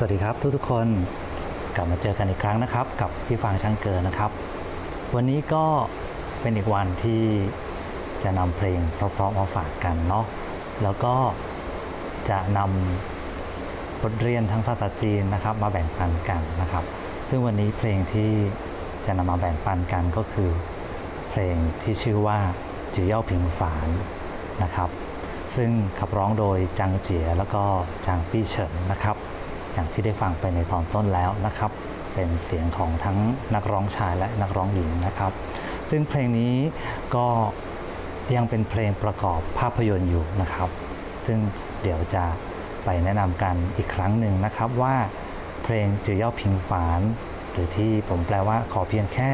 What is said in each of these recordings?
สวัสดีครับทุกๆคนกลับมาเจอกันอีกครั้งนะครับ กับพี่ฟางช่างเกินนะครับ วันนี้ก็เป็นอีกวันที่จะนำเพลงเพราะๆมาฝากกันเนาะแล้วก็จะนำบทเรียนทั้งภาษาจีนนะครับ มาแบ่งปันกันนะครับ ซึ่งวันนี้เพลงที่จะนำมาแบ่งปันกันก็คือ เพลงที่ชื่อว่าจือเย่าผิงฝานนะครับ ซึ่งขับร้องโดยจางเจียแล้วก็จางปี้เฉินนะครับ อย่างที่ได้ฟังไปในตอนต้นแล้วนะครับ เป็นเสียงของทั้งนักร้องชายและนักร้องหญิงนะครับ ซึ่งเพลงนี้ก็ยังเป็นเพลงประกอบภาพยนตร์อยู่นะครับ ซึ่งเดี๋ยวจะไปแนะนำกันอีกครั้งหนึ่งนะครับว่าเพลงจือเย่าพิงฝาน หรือที่ผมแปลว่าขอเพียงแค่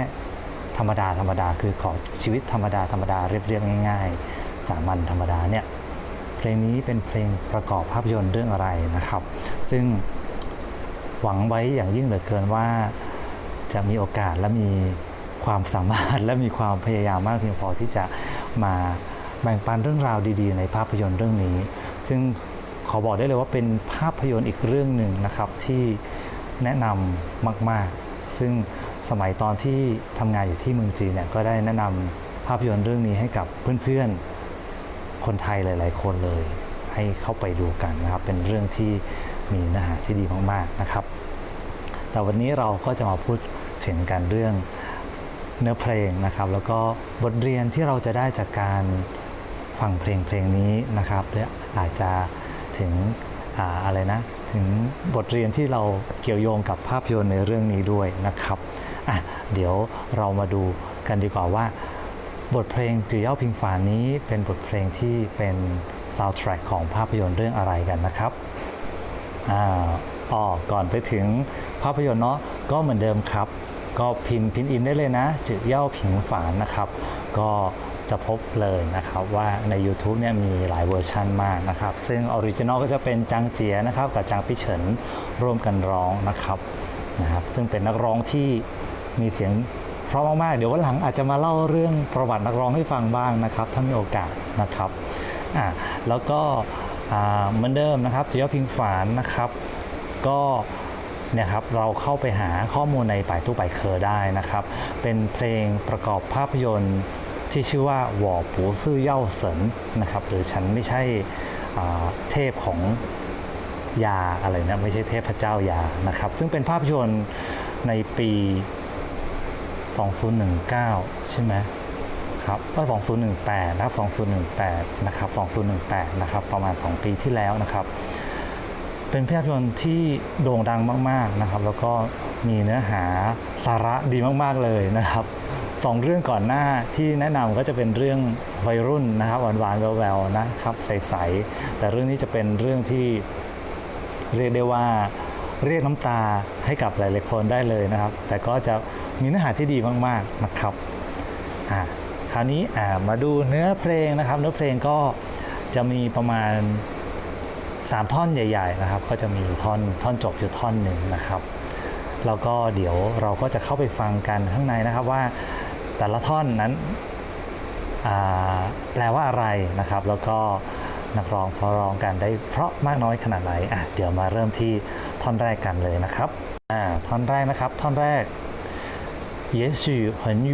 ธรรมดาธรรมดาคือขอชีวิตธรรมดาธรรมดาเรียบๆง่าย ๆ สามัญธรรมดาเนี่ยเพลงนี้เป็นเพลงประกอบภาพยนตร์เรื่องอะไรนะครับ ซึ่ง หวังไว้อย่างยิ่งเหลือเกินว่า จะมีโอกาสและมีความสามารถและมีความพยายามมากเพียงพอที่จะมาแบ่งปันเรื่องราวดีๆ ในภาพยนตร์เรื่องนี้ ซึ่งขอบอกได้เลยว่าเป็นภาพยนตร์อีกเรื่องหนึ่งนะครับที่แนะนำมาก ๆ ซึ่งสมัยตอนที่ทำงานอยู่ที่เมืองจีนเนี่ยก็ได้แนะนำภาพยนตร์เรื่องนี้ให้กับเพื่อนๆคนไทยหลาย ๆ คนเลย ให้เข้าไปดูกันนะครับ เป็นเรื่องที่ มีเนื้อหาที่ดีมากๆนะครับ แต่วันนี้เราก็จะมาพูดถึงกันเรื่องเนื้อเพลงนะครับ แล้วก็บทเรียนที่เราจะได้จากการฟังเพลงเพลงนี้นะครับและอาจจะถึงอาอะไรนะถึงบทเรียนที่เราเกี่ยวโยงกับภาพยนตร์ในเรื่องนี้ด้วยนะครับอะเดี๋ยวเรามาดูกันดีกว่าว่า บทเพลงจือเย่าพิงฝานนี้เป็นบทเพลงที่เป็นซาวด์แทร็กของภาพยนตร์เรื่องอะไรกันนะครับ อ่าอ๋อก่อนไปถึงภาพยนตร์เนาะก็เหมือนเดิมครับ ก็พิมพ์พินอินได้เลยนะจือเย่าผิงฝานนะครับ ก็จะพบเลยนะครับว่าใน YouTube เนี่ยมีหลายเวอร์ชันมากนะครับ ซึ่งออริจินอลก็จะเป็นจางเจียนะครับ กับจางปิเฉินร่วมกันร้องนะครับนะครับ ซึ่งเป็นนักร้องที่มีเสียงเพราะมากๆเดี๋ยววันหลังอาจจะมาเล่าเรื่องประวัตินักร้องให้ฟังบ้างนะครับ ถ้ามีโอกาสนะครับอ่าแล้วก็ เหมือนเดิมนะครับจือเย่าพิงฝานนะครับ ก็เนี่ยครับเราเข้าไปหาข้อมูลในป่ายตู้ป่ายเคอได้นะครับ เป็นเพลงประกอบภาพยนตร์ที่ชื่อว่าหว่อปูซื่อเย่าเสินนะครับ หรือฉันไม่ใช่เทพของยาอะไรนะไม่ใช่เทพเจ้ายานะครับ ซึ่งเป็นภาพยนตร์ในปี 2019 ใช่ไหม ครับก็2018 นะครับ 2018 นะครับ 2018 นะครับ ประมาณ 2 ปีที่แล้วนะครับ เป็นภาพยนตร์ที่โด่งดังมาก ๆ นะครับ แล้วก็มีเนื้อหาสาระดีมาก ๆ เลยนะครับสองเรื่องก่อนหน้าที่แนะนำก็จะเป็นเรื่องวัยรุ่นนะครับหวานๆแววๆนะครับใสๆแต่เรื่องนี้จะเป็นเรื่องที่เรียกได้ว่าเรียกน้ำตาให้กับหลายๆคนได้เลยนะครับ แต่ก็จะมีเนื้อหาที่ดีมากๆนะครับอะค ราวนี้อ่ามาดูเนื้อเพลงนะครับ เนื้อเพลงก็จะมีประมาณ 3 ท่อนใหญ่ ๆ นะครับ ก็จะมีท่อนท่อนจบอยู่ท่อนหนึ่งนะครับ แล้วก็เดี๋ยวเราก็จะเข้าไปฟังกันข้างในนะครับว่าแต่ละท่อนนั้นอ่าแปลว่าอะไรนะครับ แล้วก็นักร้องพอร้องกันได้เพราะมากน้อยขนาดไหนอ่ะเดี๋ยวมาเริ่มที่ท่อนแรกกันเลยนะครับอ่าท่อนแรกนะครับ ท่อนแรก也许很远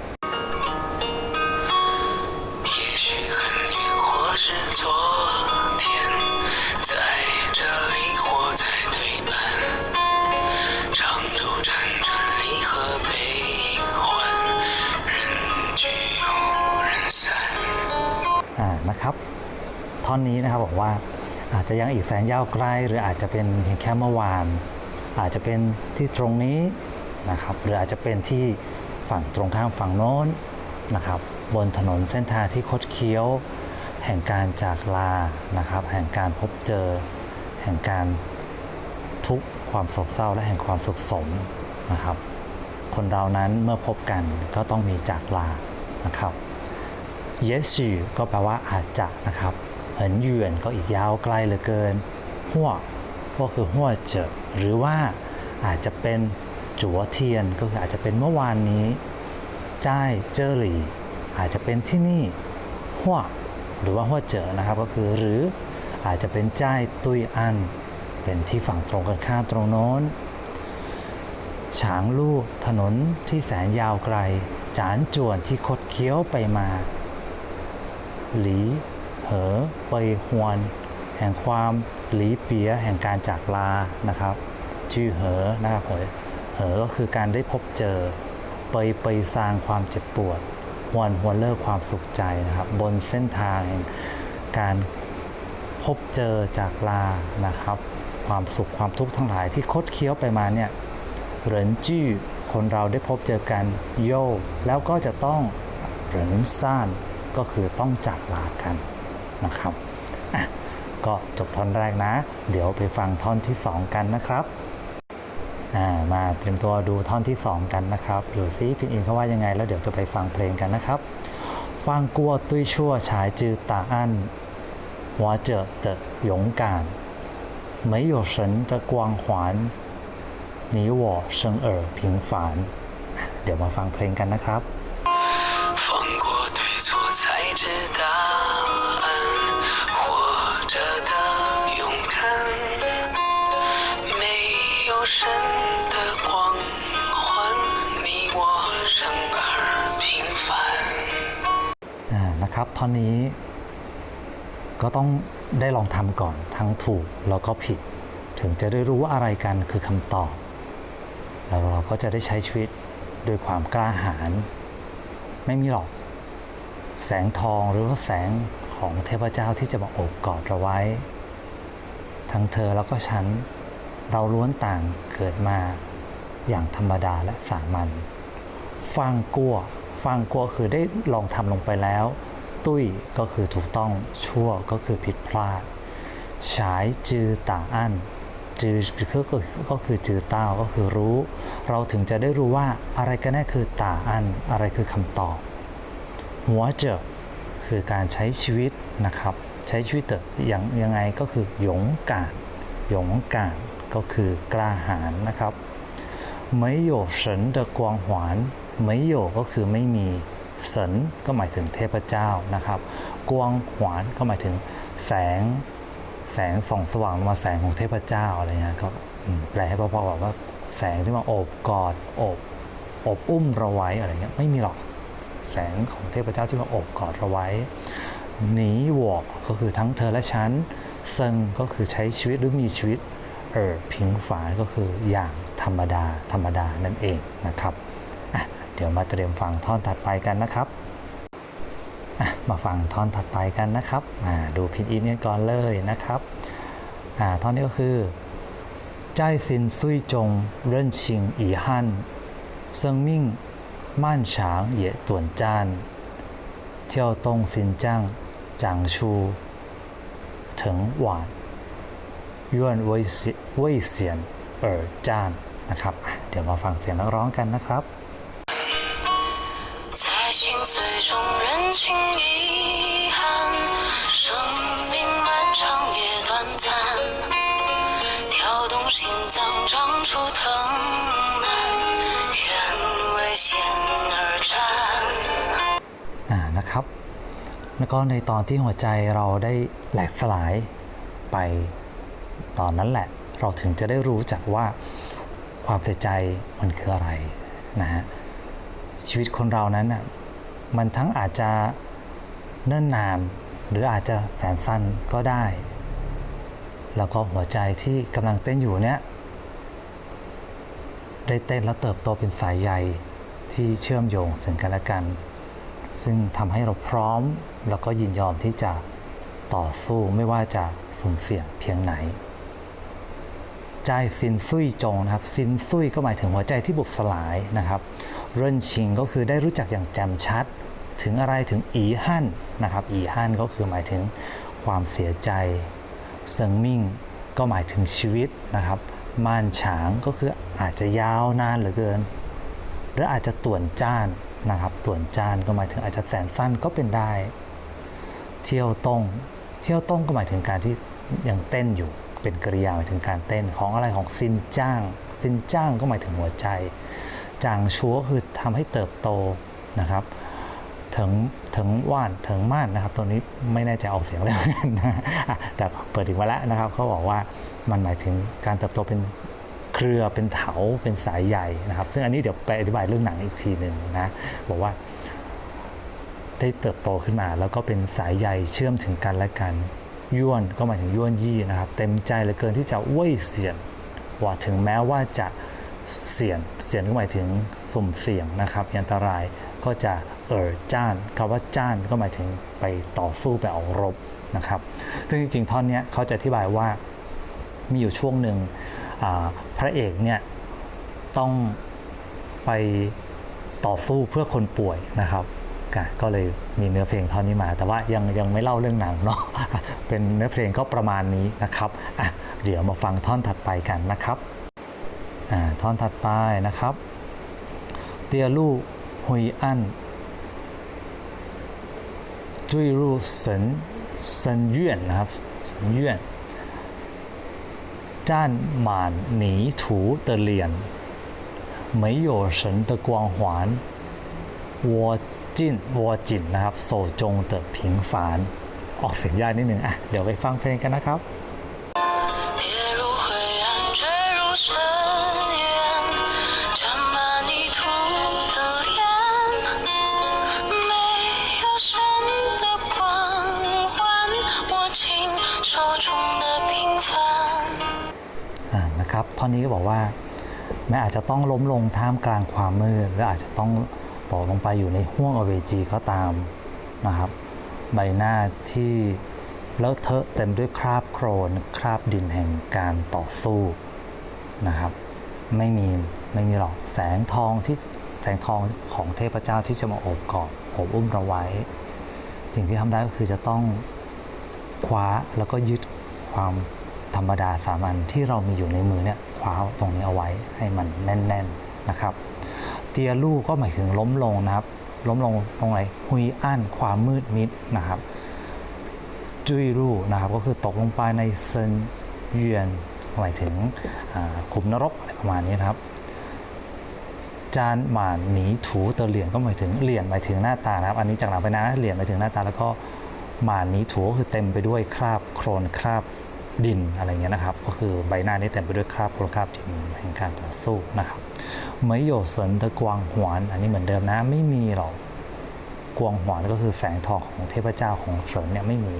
นะครับ ท่อนนี้นะครับบอกว่าอาจจะยังอีกแสนยาวไกล หรืออาจจะเป็นเพียงแค่เมื่อวาน อาจจะเป็นที่ตรงนี้นะครับหรืออาจจะเป็นที่ฝั่งตรงข้ามฝั่งโน้นนะครับ บนถนนเส้นทางที่คดเคี้ยว แห่งการจากลานะครับ แห่งการพบเจอ แห่งการทุกข์ความโศกเศร้าและแห่งความสุขสมนะครับ คนเรานั้นเมื่อพบกันก็ต้องมีจากลานะครับ เยสืก็แปลว่าอาจจะนะครับเหินเยือนก็อีกยาวไกลเหลือเกินหัวก็คือหัวเจอหรือว่าอาจจะเป็นจัวเทียนก็คืออาจจะเป็นเมื่อวานนี้จ้ายเจอหลี่อาจจะเป็นที่นี่หัวหรือว่าหัวเจอนะครับก็คือหรืออาจจะเป็นจ้ายตุยอัน เป็นที่ฝั่งตรงกันข้ามตรงโน้นฉางลู่ถนนที่แสนยาวไกล จานจวนที่คดเคี้ยวไปมา หลีเหอเปยฮวน แห่งความหลีเปียแห่งการจากลานะครับชื่อเหอนะครับเหอเหอก็คือการได้พบเจอ เปยเปยซางความเจ็บปวดฮวนฮวนเลิกความสุขใจนะครับ บนเส้นทางแห่งการพบเจอจากลานะครับ ความสุขความทุกข์ทั้งหลายที่คดเคี้ยวไปมาเนี่ยเหรินจื้อคนเราได้พบเจอกันโยแล้วก็จะต้องเหรินซ่าน ก็คือต้องจากลากันนะครับอ่ะก็จบท่อนแรกนะ เดี๋ยวไปฟังท่อนที่ 2 กันนะครับอ่ามาเตรียมตัวดูท่อนที่ 2 กันนะครับดูซิพี่อินเขาว่ายังไง แล้วเดี๋ยวจะไปฟังเพลงกันนะครับ ฟังกัวตุ้ยชั่วฉายจือตาอันหัวเจอเตะหยงการ没有神的光环你我生而平凡เดี๋ยวมาฟังเพลงกันนะครับ นะครับท่อนนี้ ก็ต้องได้ลองทำก่อนทั้งถูกแล้วก็ผิด ถึงจะได้รู้ว่าอะไรกันคือคำตอบ แล้วเราก็จะได้ใช้ชีวิตด้วยความกล้าหาญไม่มีหรอก แสงทองหรือว่าแสงของเทพเจ้าที่จะมาโอบกอดเราไว้ ทั้งเธอแล้วก็ฉันเราล้วนต่างเกิดมาอย่างธรรมดาและสามัญฟังกลัวฟังกลัวคือได้ลองทำลงไปแล้ว ตุ้ยก็คือถูกต้องชั่วก็คือผิดพลาด ฉายจือต่างอั้นจือก็คือก็คือจือเต้าก็คือรู้ เราถึงจะได้รู้ว่าอะไรกันแน่คือต่างอั้นอะไรคือคำตอบ หัวเจอคือการใช้ชีวิตนะครับ ใช้ชีวิตเตออย่างยังไงก็คือหยงกาดหยงกาดก็คือกล้าหาญนะครับ ไม่有神的光环ไม่有ก็คือไม่มี เสินก็หมายถึงเทพเจ้านะครับ กวงหวานก็หมายถึงแสง แสงส่องสว่างมาแสงของเทพเจ้าอะไรเงี้ยก็แปลให้พ่อๆบอกว่าแสงที่มาโอบกอดโอบอบอุ้มเราไว้อะไรเงี้ยไม่มีหรอกแสงของเทพเจ้าที่มาโอบกอดเราไว้หนีวอกก็คือทั้งเธอและฉันเซิงก็คือใช้ชีวิตหรือมีชีวิตเออพิงฝาก็คืออย่างธรรมดาธรรมดานั่นเองนะครับ เดี๋ยวมาเตรียมฟังท่อนถัดไปกันนะครับมาฟังท่อนถัดไปกันนะครับดูพินอินกันก่อนเลยนะครับท่อนนี้ก็คือใจสินซุยจงเริ่นชิงอีฮั่นเซิงมิ่งม่านฉางเหยะต่วนจานเที่ยวตงสินจ้างจางชูถึงหวานยวนเว่ยเสียนเออจานนะครับ เดี๋ยวมาฟังเสียงนักร้องกันนะครับ แล้วก็ในตอนที่หัวใจเราได้แหลกสลายไปตอนนั้นแหละ เราถึงจะได้รู้จักว่าความเสียใจมันคืออะไรนะฮะชีวิตคนเรานั้นน่ะมันทั้งอาจจะเนิ่นนาน หรืออาจจะแสนสั้นก็ได้ แล้วก็หัวใจที่กำลังเต้นอยู่เนี่ยได้เต้นแล้วเติบโตเป็นสายใยที่เชื่อมโยงซึ่งกันและกัน ซึ่งทำให้เราพร้อม แล้วก็ยินยอมที่จะต่อสู้ไม่ว่าจะสุ่มเสี่ยงเพียงไหน ใจซินซุยจงนะครับซินซุยก็หมายถึงหัวใจที่บุบสลายนะครับเรินชิงก็คือได้รู้จักอย่างแจ่มชัด ถึงอะไรถึงอีฮั่นนะครับอีฮั่นก็คือหมายถึงความเสียใจเซิงมิ่งก็หมายถึงชีวิตนะครับม่านฉางก็คืออาจจะยาวนานเหลือเกิน หรืออาจจะต่วนจ้านนะครับต่วนจ้านก็หมายถึงอาจจะแสนสั้นก็เป็นได้ เที่ยวตรงเที่ยวตรงก็หมายถึงการที่ยังเต้นอยู่ เป็นกริยาหมายถึงการเต้นของอะไรของซินจ้าง ซินจ้างก็หมายถึงหัวใจ จางชัวคือทำให้เติบโตนะครับถึงถึงว่านถึงม่านนะครับ ตัวนี้ไม่แน่ใจออกเสียงเลยนะอะแต่เปิดอีกมาแล้วนะครับเขาบอกว่ามันหมายถึงการเติบโตเป็นเครือเป็นเถาเป็นสายใหญ่นะครับ ซึ่งอันนี้เดี๋ยวไปอธิบายเรื่องหนังอีกทีหนึ่งนะบอกว่า ได้เติบโตขึ้นมา แล้วก็เป็นสายใยเชื่อมถึงกันและกันย้วนก็หมายถึงย้วนยี่นะครับ เต็มใจเหลือเกินที่จะเว่ยเสียนว่าถึงแม้ว่าจะเสี่ยงเสี่ยงก็หมายถึงสุ่มเสี่ยงนะครับอันตรายก็จะเอ่อจ้านคำว่าจ้านก็หมายถึงไปต่อสู้ไปออกรบนะครับ ซึ่งจริงๆท่อนนี้เขาจะอธิบายว่ามีอยู่ช่วงหนึ่งพระเอกเนี่ยต้องไปต่อสู้เพื่อคนป่วยนะครับ ก็ก็เลยมีเนื้อเพลงท่อนนี้มา แต่ว่ายังยังไม่เล่าเรื่องหนังเนาะ เป็นเนื้อเพลงก็ประมาณนี้นะครับอ่ะเดี๋ยวมาฟังท่อนถัดไปกันนะครับอ่าท่อนถัดไปนะครับเตียลู่หุยอันจุยรูเซินเซินเยื่อนนะครับเซินเยื่อนจ้านหมานหนีถูเตอเลียน没有神的光环วัว จิ้นวัวจินนะครับ โซจงเติบผิงฝาน ออกเสียงยากนิดนึงอะเดี๋ยวไปฟังเพลงกันนะครับนะครับท่อนนี้ก็บอกว่าแม้อาจจะต้องล้มลงท่ามกลางความมืดและอาจจะต้อง ตกลงไปอยู่ในห้วงอเวจีก็ตามนะครับ ใบหน้าที่เลอะเทอะเต็มด้วยคราบโครนคราบดินแห่งการต่อสู้นะครับ ไม่มีไม่มีหรอกแสงทองที่แสงทองของเทพเจ้าที่จะมาโอบกอดโอบอุ้มเราไว้ สิ่งที่ทำได้ก็คือจะต้องคว้าแล้วก็ยึดความธรรมดาสามัญที่เรามีอยู่ในมือเนี่ยคว้าตรงนี้เอาไว้ให้มันแน่น ๆนะครับ เตียลู่ก็หมายถึงล้มลงนะครับ ล้มลงตรงไหนหุยอั้นความมืดมิดนะครับ จุยรู่นะครับก็คือตกลงไปในเซินเยียนหมายถึงขุมนรกอะไรประมาณนี้นะครับ จานหมานหนีถูเตอเหรียญก็หมายถึงเหรียญหมายถึงหน้าตานะครับ อันนี้จากหลังไปนะเหรียญหมายถึงหน้าตาแล้วก็หมานหนีถูก็คือเต็มไปด้วยคราบโครนคราบดินอะไรเงี้ยนะครับ ก็คือใบหน้านี้เต็มไปด้วยคราบโครนคราบดินแห่งการต่อสู้นะครับ ไม่โยเซินตะกวางหวนอันนี้เหมือนเดิมนะ ไม่มีหรอกกวงหวนก็คือแสงทองของเทพเจ้าของเสริญเนี่ยไม่มี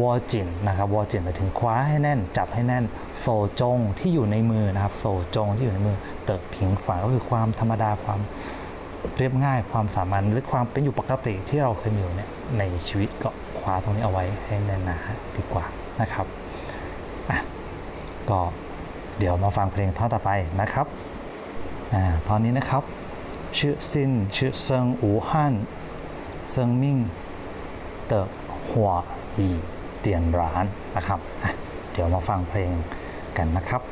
วอจินนะครับวอจินหมายถึงคว้าให้แน่น จับให้แน่น โซจงที่อยู่ในมือนะครับ โซจงที่อยู่ในมือ เติบผิงฝาก็คือความธรรมดาความเรียบง่ายความสามัญหรือความเป็นอยู่ปกติที่เราเคยมีอยู่เนี่ยในชีวิตก็คว้าตรงนี้เอาไว้ให้แน่นหนาดีกว่านะครับอะก็เดี๋ยวมาฟังเพลงท่อนต่อไปนะครับ ตอนนี้นะครับ ชื่อซินชื่อเซิงอูฮั่นเซิงมิงเตอหัวอีเตียนร้านนะครับ เดี๋ยวมาฟังเพลงกันนะครับ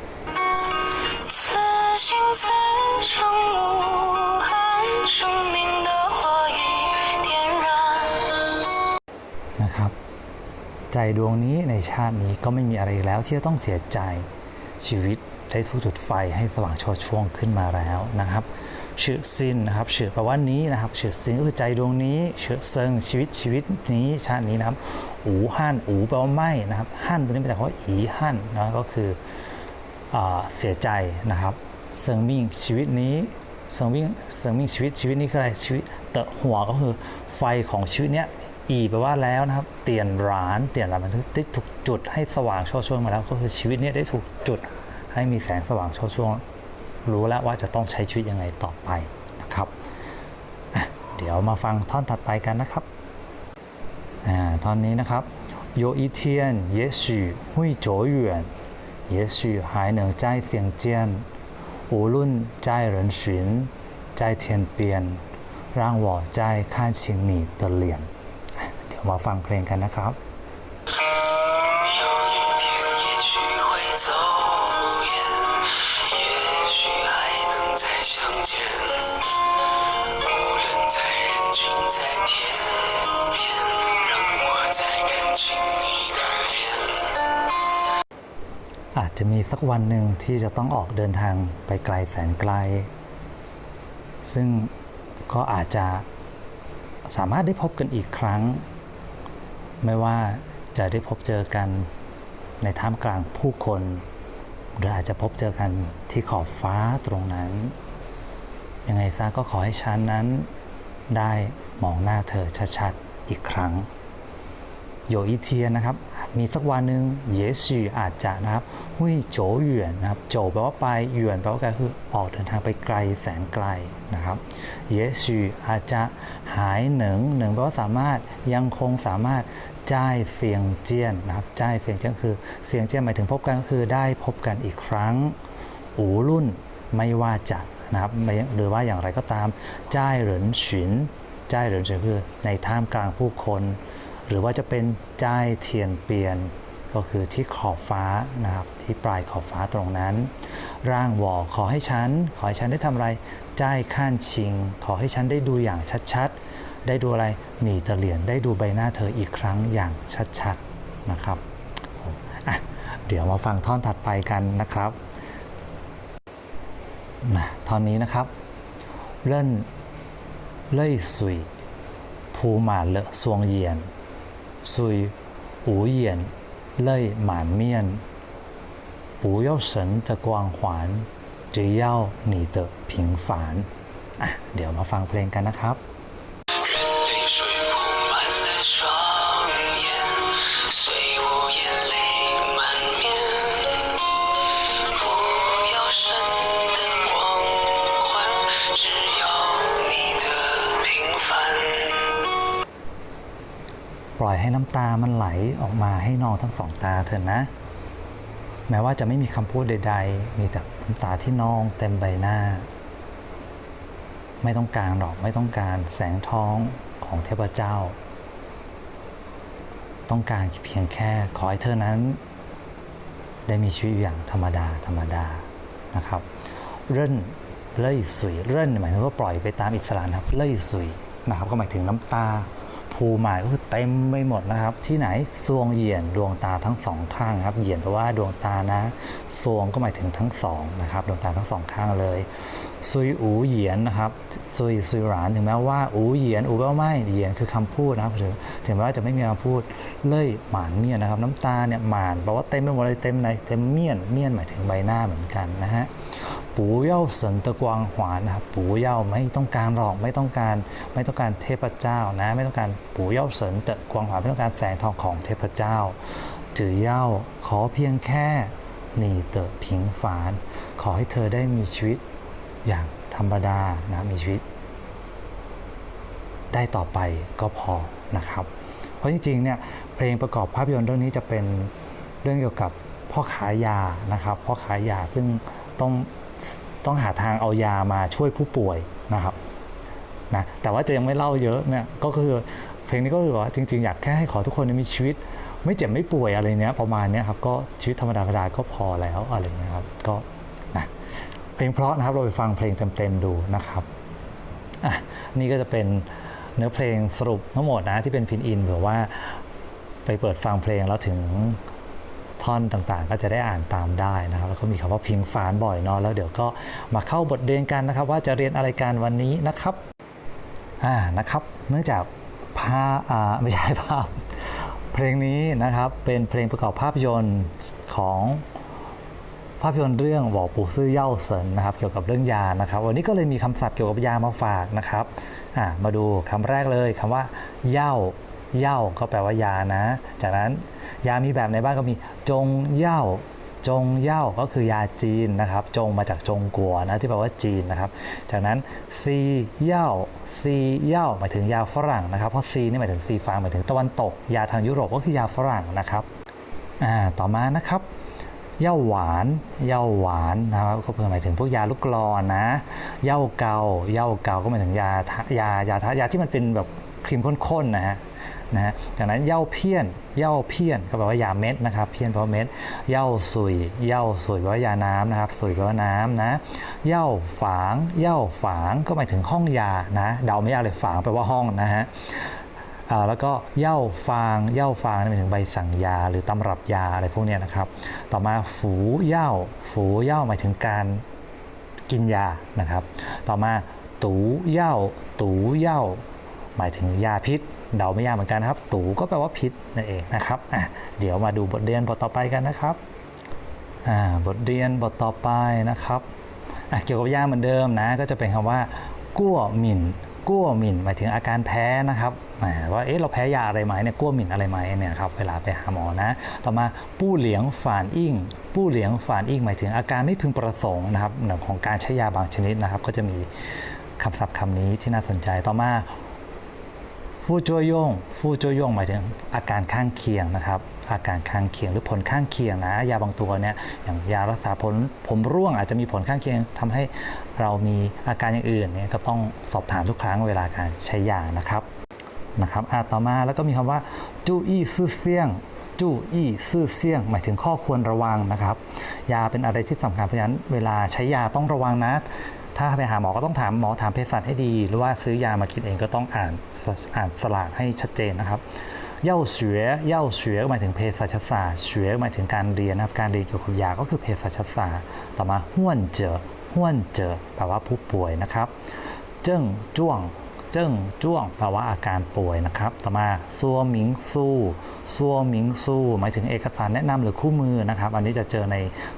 นะครับ ใจดวงนี้ในชาตินี้ก็ไม่มีอะไรแล้วที่จะต้องเสียใจชีวิตได้สู้จุด ไฟให้สว่างโชดช่วงขึ้นมาแล้วนะครับชื่อซินนะครับชื่อแปลว่านี้นะครับชื่อซินก็คือใจดวงนี้ชื่อเซิงชีวิตชีวิตนี้ชาตินี้นะครับอูฮั่นอูแปลว่าไม่นะครับฮั่นตัวนี้มาจากคำว่าอีฮั่นนะก็คืออ่าเสียใจนะครับเซิงมิ่งชีวิตนี้เซิงมิ่งเซิงมิ่งชีวิตชีวิตนี้คืออะไรชีวิตเตอะหัวก็คือไฟของชีวิตเนี้ยอีแปลว่าแล้วนะครับเตียนร้านเตียนร้านมันได้ถูกจุดให้สว่างโชดช่วงมาแล้วก็คือชีวิตเนี้ยได้ถูกจุด ให้มีแสงสว่างโชดช่วง รู้แล้วว่าจะต้องใช้ชีวิตยังไงต่อไปนะครับอ่ะเดี๋ยวมาฟังท่อนถัดไปกันนะครับ อ่าท่อนนี้นะครับ有一天也许会走远也许还能再相见无论在人群在天边让我再看清你的脸อ่ะเดี๋ยวมาฟังเพลงกันนะครับ จะมีสักวันหนึ่งที่จะต้องออกเดินทางไปไกลแสนไกล ซึ่งก็อาจจะสามารถได้พบกันอีกครั้ง ไม่ว่าจะได้พบเจอกันในท่ามกลางผู้คน หรืออาจจะพบเจอกันที่ขอบฟ้าตรงนั้น ยังไงซะก็ขอให้ฉันนั้นได้มองหน้าเธอชัดๆอีกครั้งโยอีเทียนนะครับ มีสักวันหนึ่งเย许อาจจะนะครับหุ้ยโจเหวียนนะครับโจแปลว่าไปเหวียนแปลว่าไกลคือออกเดินทางไปไกลแสนไกลนะครับเย许อาจจะหายเหนิงเหนิงแปลว่าสามารถยังคงสามารถจ่ายเสียงเจียนนะครับจ่ายเสียงเจียนคือเสียงเจียนหมายถึงพบกันก็คือได้พบกันอีกครั้งอูรุ่นไม่ว่าจะนะครับหรือว่าอย่างไรก็ตามจ้ายเหรินฉินจ้ายเหรินฉินคือในท่ามกลางผู้คน หรือว่าจะเป็นจ้ายเทียนเปียน ก็คือที่ขอบฟ้านะครับที่ปลายขอบฟ้าตรงนั้น ร่างวอขอให้ฉัน ขอให้ฉันได้ทำอะไรจ้ายข้านชิง ขอให้ฉันได้ดูอย่างชัดๆ ได้ดูอะไรหนีเตเหรียญได้ดูใบหน้าเธออีกครั้งอย่างชัดๆนะครับอะเดี๋ยวมาฟังท่อนถัดไปกันนะครับนะตอนนี้นะครับเล่นเล่ยสุยภูหมาเลอะสวงเยียน สุยหูเหยียนเล่ยหมานเมียน不要神的光环只要你的平凡อ่ะเดี๋ยวมาฟังเพลงกันนะครับ ปล่อยให้น้ำตามันไหลออกมาให้นองทั้งสองตาเถอะนะ แม้ว่าจะไม่มีคำพูดใด ๆ มีแต่น้ำตาที่นองเต็มใบหน้า ไม่ต้องการหรอกไม่ต้องการแสงท้องของเทพเจ้า ต้องการเพียงแค่ขอให้เธอนั้น ได้มีชีวิตอย่างธรรมดาธรรมดานะครับ เร่นเล่ยสุยเร่นหมายถึงว่าปล่อยไปตามอิสระนะครับเล่ยสุยนะครับก็หมายถึงน้ำตา ภูหมายก็คือเต็มไปหมดนะครับ ที่ไหนซวงเหยียนดวงตาทั้งสองข้างครับเหยียนแปลว่าดวงตานะซวงก็หมายถึงทั้งสองนะครับดวงตาทั้งสองข้างเลยซุยอูเหยียนนะครับซุยซุยหรานถึงแม้ว่าอูเหยียนอูแปลว่าไม่เหยียนคือคำพูดนะครับถึงถึงแม้ว่าจะไม่มีคำพูดเล่ยหมานเมียนนะครับ น้ำตาเนี่ยหมานแปลว่าเต็มไปหมดเลยเต็มในเต็มเมียนเมียนหมายถึงใบหน้าเหมือนกันนะฮะ ปูเย่าสนตะกวางหวานนะครับปูเย่าไม่ต้องการหรอกไม่ต้องการไม่ต้องการเทพเจ้านะไม่ต้องการปูเย่าสนตะกวางหวานไม่ต้องการแสงทองของเทพเจ้าจือเย่าขอเพียงแค่หนีเตอผิงฝาน ขอให้เธอได้มีชีวิตอย่างธรรมดานะมีชีวิต ได้ต่อไปก็พอนะครับ เพราะจริงๆเนี่ยเพลงประกอบภาพยนตร์เรื่องนี้จะเป็นเรื่องเกี่ยวกับพ่อขายยานะครับพ่อขายยาซึ่งต้อง ต้องหาทางเอายามาช่วยผู้ป่วยนะครับนะแต่ว่าจะยังไม่เล่าเยอะเนี่ยก็คือเพลงนี้ก็คือว่าจริง ๆ อยากแค่ให้ขอทุกคนมีชีวิต ไม่เจ็บไม่ป่วยอะไรเนี้ยประมาณเนี้ยครับก็ชีวิตธรรมดาธรรมดาก็พอแล้วอะไรเงี้ยครับก็นะเพลงเพราะนะครับเราไปฟังเพลงเต็มๆดูนะครับอะนี่ก็จะเป็นเนื้อเพลงสรุปทั้งหมดนะที่เป็นพินอินเผื่อว่าไปเปิดฟังเพลงแล้วถึง ท่อนต่างๆ ก็จะได้อ่านตามได้นะครับ แล้วก็มีคำว่าพิงฟานบ่อยเนาะแล้วเดี๋ยวก็มาเข้าบทเรียนกันนะครับ ว่าจะเรียนอะไรกันวันนี้นะครับอ่านะครับ เนื่องจากภาพอ่าไม่ใช่ภาพ เพลงนี้นะครับเป็นเพลงประกอบภาพยนตร์ของภาพยนตร์เรื่องหวอปูซื่อเย่าเซินนะครับเกี่ยวกับเรื่องยานะครับ วันนี้ก็เลยมีคำศัพท์เกี่ยวกับยามาฝากนะครับมาดูคำแรกเลยคำว่าเย่าเย่าก็แปลว่ายานะ จากนั้น ยามีแบบในบ้านก็มีจงเย่าจงเย่าก็คือยาจีนนะครับ จงมาจากจงกัวนะที่แปลว่าจีนนะครับ จากนั้นซีเย่าซีเย่าหมายถึงยาฝรั่งนะครับ เพราะซีนี่หมายถึงซีฟางหมายถึงตะวันตก ยาทางยุโรปก็คือยาฝรั่งนะครับอ่าต่อมานะครับเย้าหวานเย้าหวานนะครับก็เพื่อหมายถึงพวกยาลูกกรอนนะเย้าเกาเย้าเกาก็หมายถึงยาทะยายาทะยาที่มันเป็นแบบครีมข้นๆนะฮะ นะฮะจากนั้นเย้าเพี้ยนเย้าเพี้ยนก็แปลว่ายาเม็ดนะครับเพี้ยนแปลว่าเม็ดเย้าสุยเย้าสุยแปลว่ายาน้ำนะครับสุยแปลว่าน้ำนะเย้าฝางเย้าฝางก็หมายถึงห้องยานะเดาไม่ยากเลยฝางแปลว่าห้องนะฮะแล้วก็เย้าฟางเย้าฟางนี่หมายถึงใบสั่งยาหรือตำรับยาอะไรพวกนี้นะครับ ต่อมาฝูเย้าฝูเย้าหมายถึงการกินยานะครับ ต่อมาตูเย้าตูเย้าหมายถึงยาพิษ เดาไม่ยากเหมือนกันนะครับ ตูก็แปลว่าพิษนั่นเองนะครับอะเดี๋ยวมาดูบทเรียนบทต่อไปกันนะครับอ่าบทเรียนบทต่อไปนะครับอะเกี่ยวกับยาเหมือนเดิมนะ ก็จะเป็นคำว่ากั้วหมิ่นกั้วหมิ่นหมายถึงอาการแพ้นะครับหมายว่าเอ๊ะเราแพ้ยาอะไรไหมเนี่ยกั้วหมิ่นอะไรไหมเนี่ยครับเวลาไปหาหมอนะ ต่อมาปู้เหลียงฝานอิ่งปู้เหลียงฝานอิ่งหมายถึงอาการไม่พึงประสงค์นะครับเรื่องของการใช้ยาบางชนิดนะครับ ก็จะมีคำศัพท์คำนี้ที่น่าสนใจต่อมา ฟูโจยงฟูโจยงหมายถึงอาการข้างเคียงนะครับ อาการข้างเคียงหรือผลข้างเคียงนะ ยาบางตัวเนี่ยอย่างยารักษาผลผมร่วงอาจจะมีผลข้างเคียงทำให้เรามีอาการอย่างอื่นเนี่ยก็ต้องสอบถามทุกครั้งเวลาการใช้ยานะครับนะครับอะต่อมาแล้วก็มีคำว่าจูอี้ซื่อเสี่ยงจูอี้ซื่อเสี่ยง หมายถึงข้อควรระวังนะครับ ยาเป็นอะไรที่สำคัญเพราะฉะนั้นเวลาใช้ยาต้องระวังนะ ถ้าไปหาหมอก็ต้องถามหมอถามเภสัชให้ดี หรือว่าซื้อยามากินเองก็ต้องอ่านอ่านสลากให้ชัดเจนนะครับเย่าเฉวยเย่าเฉวยหมายถึงเภสัชศาสตร์เฉวยหมายถึงการเรียนนะครับการเรียนเกี่ยวกับยาก็คือเภสัชศาสตร์ต่อมาห้วนเจอห้วนเจอแปลว่าผู้ป่วยนะครับเจิ้งจ้วงเจิ้งจ้วงแปลว่าอาการป่วยนะครับ ต่อมาซัวหมิงสู้ซัวหมิงสู้หมายถึงเอกสารแนะนำหรือคู่มือนะครับ อันนี้จะเจอใน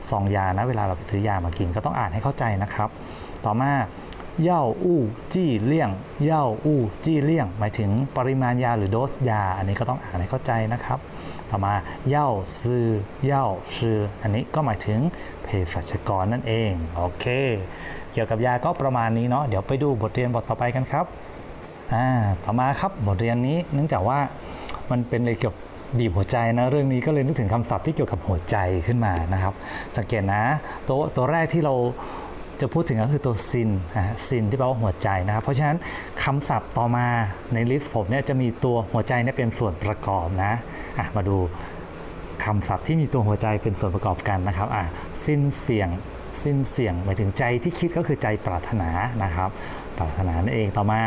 ซองยานะเวลาเราไปซื้อยามากินก็ต้องอ่านให้เข้าใจนะครับ ต่อมาเย่าอู้จี้เลี่ยงเย่าอู้จี้เลี่ยง หมายถึงปริมาณยาหรือโดสยา อันนี้ก็ต้องอ่านให้เข้าใจนะครับ ต่อมาเย่าซื้อเย่าซื้ออันนี้ก็หมายถึงเภสัชกรนั่นเองโอเค เกี่ยวกับยาก็ประมาณนี้เนาะเดี๋ยวไปดูบทเรียนบทต่อไปกันครับอ่าต่อมาครับบทเรียนนี้เนื่องจากว่ามันเป็นเลยเกี่ยวกับบีบหัวใจนะเรื่องนี้ก็เลยนึกถึงคำศัพท์ที่เกี่ยวกับหัวใจขึ้นมานะครับ สังเกตนะ ตัวตัวแรกที่เรา จะพูดถึงก็คือตัวซินนะซินที่แปลว่าหัวใจนะครับ เพราะฉะนั้นคำศัพท์ต่อมาในลิสต์ผมเนี่ยจะมีตัวหัวใจเนี่ยเป็นส่วนประกอบนะะมาดูคำศัพท์ที่มีตัวหัวใจเป็นส่วนประกอบกันนะครับอะสิ้นเสียงสิ้นเสียงหมายถึงใจที่คิดก็คือใจปรารถนานะครับ ปรารถนานั่นเองต่อมา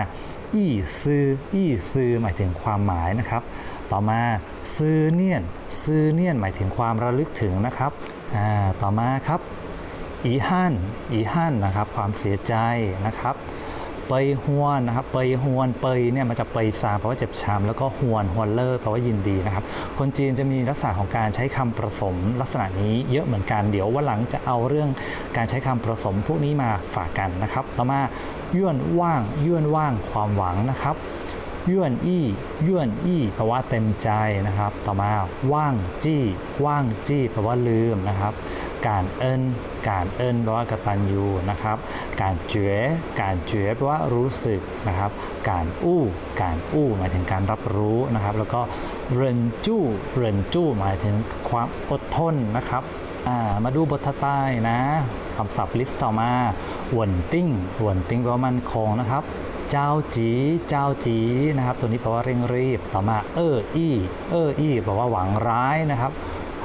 อี้ซื้ออี้ซื้อหมายถึงความหมายนะครับ ต่อมาซื้อเนียนซื้อเนียนหมายถึงความระลึกถึงนะครับอ่าต่อมาครับ อีฮั่นอีฮั่นนะครับ ความเสียใจนะครับเปยฮวนนะครับเปยฮวนเปยเนี่ยมันจะเปยซาแปลว่าเจ็บช้ำแล้วก็ฮวนฮวนเลอร์แปลว่ายินดีนะครับ คนจีนจะมีลักษณะของการใช้คำผสมลักษณะนี้เยอะเหมือนกันเดี๋ยววันหลังจะเอาเรื่องการใช้คำผสมพวกนี้มาฝากกันนะครับ ต่อมาย่วนว่างย่วนว่างความหวังนะครับย่วนอี้ย่วนอี้แปลว่าเต็มใจนะครับ ต่อมาว่างจี้ ว่างจี้แปลว่าลืมนะครับ การเอินการเอินแปลว่ากตัญญูนะครับ การเจ๋อการเจ๋อแปลว่ารู้สึกนะครับ การอู้ การอู้หมายถึงการรับรู้นะครับ แล้วก็เรินจู้เรินจู้หมายถึงความอดทนนะครับมาดูบทถัดไปนะคำศัพท์ลิสต์ต่อมาวนติ้งวนติ้งแปลว่ามันคงนะครับ เจ้าจีเจ้าจีนะครับ ตัวนี้แปลว่าเร่งรีบ ต่อมาเอออี้เอออี้แปลว่าหวังร้ายนะครับ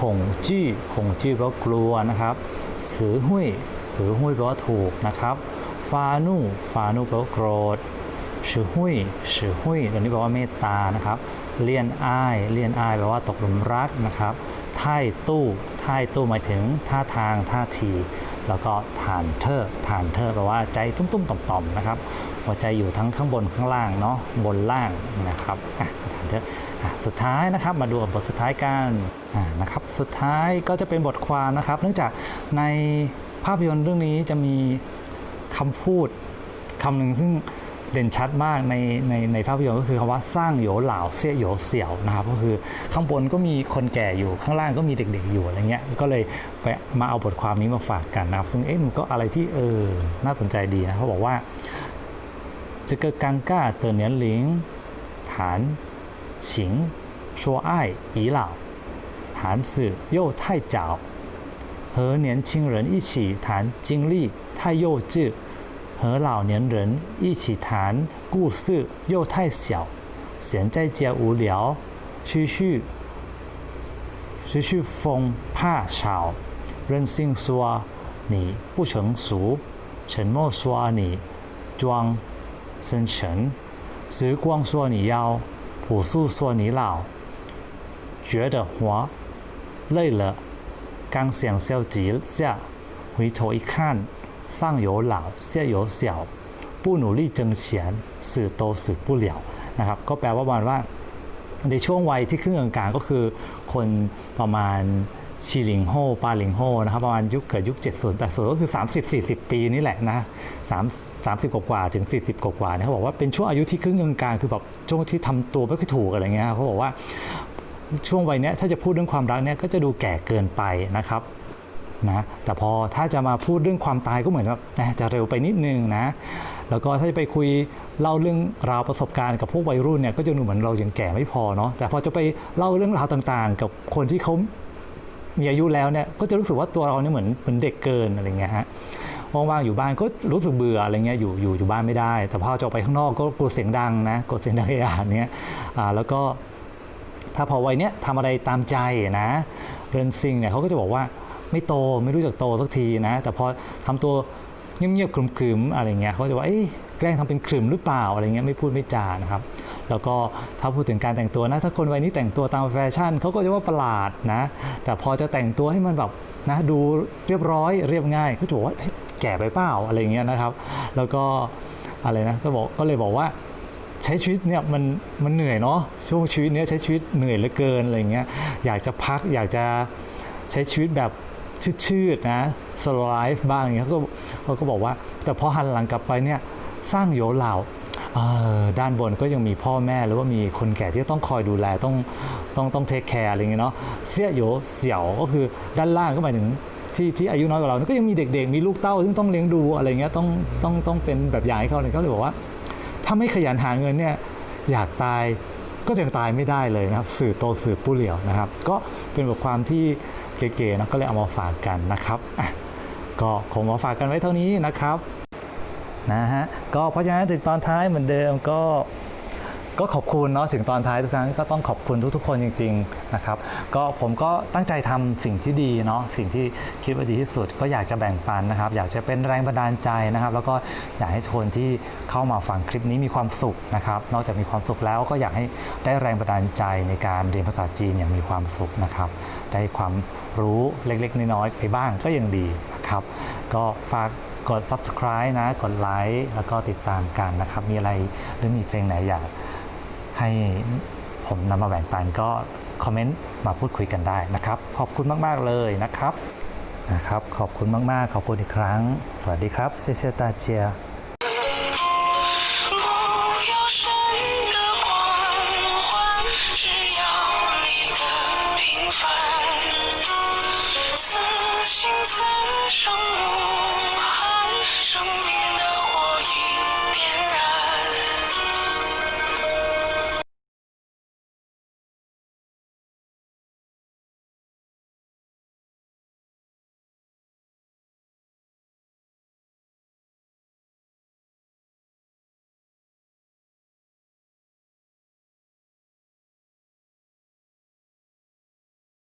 หงจี้หงจี้แปลว่ากลัวนะครับสือหุยสือหุยแปลว่าถูกนะครับฟานูฟานูแปลว่าโกรธชื่อหุยชื่อหุยตัวนี้แปลว่าเมตตานะครับเลียนอายเลียนอายแปลว่าตกหลุมรักนะครับท่ายตู้ท่ายตู้หมายถึงท่าทางท่าที แล้วก็ฐานเทอร์ฐานเทอร์แปลว่าใจตุ้มๆต่อมๆนะครับหัวใจอยู่ทั้งข้างบนข้างล่างเนาะบนล่างนะครับอะฐานเทอร์ สุดท้ายนะครับมาดูบทสุดท้ายกันนะครับสุดท้ายก็จะเป็นบทความนะครับ เนื่องจากในภาพยนตร์เรื่องนี้จะมีคำพูดคำหนึ่งซึ่งเด่นชัดมากในในในภาพยนตร์ก็คือคำว่าสร้างโยเหล่าเสียโยเสี่ยวนะครับ ก็คือข้างบนก็มีคนแก่อยู่ข้างล่างก็มีเด็กๆอยู่อะไรเงี้ยก็เลยไปมาเอาบทความนี้มาฝากกันนะครับ ซึ่งเอ๊มันก็อะไรที่เออน่าสนใจดีนะเขาบอกว่าจะเกิดกังก้าเตือนเนียนหลิงฐาน 行说爱已老，谈死又太早，和年轻人一起谈经历太幼稚，和老年人一起谈故事又太小，闲在家无聊，继续继续风怕吵，任性说你不成熟，沉默说你装深沉，时光说你要朴素说你老，觉得活累了，刚想休息下，回头一看，上有老下有小，不努力挣钱死都死不了นะครับ ก็แปลว่าประมาณว่า ในช่วงวัยที่ครึ่งกลางๆก็คือคนประมาณ ชีหลิงโฮปาหลิงโฮนะครับประมาณยุคเกิดยุค 70 80 ก็คือ 30 40 ปีนี่แหละนะ3 30 กว่าถึง 40 กว่าเนี่ยเขาบอกว่าเป็นช่วงอายุที่ครึ่งกลางๆคือแบบช่วงที่ทำตัวไม่ค่อยถูกอะไรเงี้ยเขาบอกว่าช่วงวัยเนี้ยถ้าจะพูดเรื่องความรักเนี่ยก็จะดูแก่เกินไปนะครับนะแต่พอถ้าจะมาพูดเรื่องความตายก็เหมือนแบบนะจะเร็วไปนิดนึงนะ แล้วก็ถ้าจะไปคุยเล่าเรื่องราวประสบการณ์กับพวกวัยรุ่นเนี่ยก็จะดูเหมือนเรายังแก่ไม่พอเนาะแต่พอจะไปเล่าเรื่องราวต่างๆ กับคนที่เขา มีอายุแล้วเนี่ยก็จะรู้สึกว่าตัวเราเนี่ยเหมือนเหมือนเด็กเกินอะไรเงี้ยฮะว่างๆอยู่บ้านก็รู้สึกเบื่ออะไรเงี้ยอยู่อยู่อยู่บ้านไม่ได้ แต่พอจะออกไปข้างนอกก็กลัวเสียงดังนะกลัวเสียงดังเอะอะเนี้ยอ่าแล้วก็ถ้าพอวัยเนี้ยทำอะไรตามใจนะเรนซิงเนี่ยเขาก็จะบอกว่าไม่โตไม่รู้จักโตสักทีนะ แต่พอทำตัวเงียบๆขรึมๆอะไรเงี้ยเขาจะว่าเอ้แกล้งทำเป็นขรึมหรือเปล่าอะไรเงี้ยไม่พูดไม่จานะครับ แล้วก็ถ้าพูดถึงการแต่งตัวนะถ้าคนวัยนี้แต่งตัวตามแฟชั่นเขาก็จะว่าประหลาดนะ แต่พอจะแต่งตัวให้มันแบบนะดูเรียบร้อยเรียบง่ายเขาจะบอกว่าแก่ไปเปล่าอะไรเงี้ยนะครับ แล้วก็อะไรนะก็บอกก็เลยบอกว่าใช้ชีวิตเนี่ยมันมันเหนื่อยเนาะช่วงชีวิตเนี้ยใช้ชีวิตเหนื่อยเหลือเกินอะไรเงี้ยอยากจะพักอยากจะใช้ชีวิตแบบชืดๆนะ slow life บ้างอย่างเงี้ยเขาก็เขาก็บอกว่า แต่พอหันหลังกลับไปเนี่ยสร้างโยเหล่า ด้านบนก็ยังมีพ่อแม่หรือว่ามีคนแก่ที่ต้องคอยดูแลต้องต้องต้องเทคแคร์อะไรเงี้ยเนาะเสียโยเสี่ยวก็คือด้านล่างก็หมายถึงที่ที่อายุน้อยกว่าเราก็ยังมีเด็กๆ มีลูกเต้าซึ่งต้องเลี้ยงดูอะไรเงี้ยต้องต้องต้องเป็นแบบอย่างให้เขาเลยเขาเลยบอกว่า ถ้าไม่ขยันหาเงินเนี่ยอยากตายก็ยังตายไม่ได้เลยนะครับ สื่อโตสื่อผู้เหลียวนะครับ ก็เป็นบทความที่เก๋ๆนะก็เลยเอามาฝากกันนะครับก็คงมาฝากกันไว้เท่านี้นะครับ นะฮะก็เพราะฉะนั้นถึงตอนท้ายเหมือนเดิมก็ก็ขอบคุณเนาะถึงตอนท้ายทุกครั้งก็ต้องขอบคุณทุกๆ คนจริงๆนะครับก็ผมก็ตั้งใจทำสิ่งที่ดีเนาะสิ่งที่คิดว่าดีที่สุด ก็อยากจะแบ่งปันนะครับ อยากจะเป็นแรงบันดาลใจนะครับ แล้วก็อยากให้คนที่เข้ามาฟังคลิปนี้มีความสุขนะครับ นอกจากมีความสุขแล้วก็อยากให้ได้แรงบันดาลใจในการเรียนภาษาจีนอย่างมีความสุขนะครับ ได้ความรู้เล็กๆน้อยๆไปบ้างก็ยังดีนะครับ ก็ฝาก กด subscribe นะ กดไลค์แล้วก็ติดตามกันนะครับ มีอะไรหรือมีเพลงไหนอยากให้ผมนำมาแบ่งปันก็คอมเมนต์มาพูดคุยกันได้นะครับ ขอบคุณมาก ๆ เลยนะครับนะครับ ขอบคุณมาก ๆ ขอบคุณอีกครั้ง สวัสดีครับเซเซตาเจีย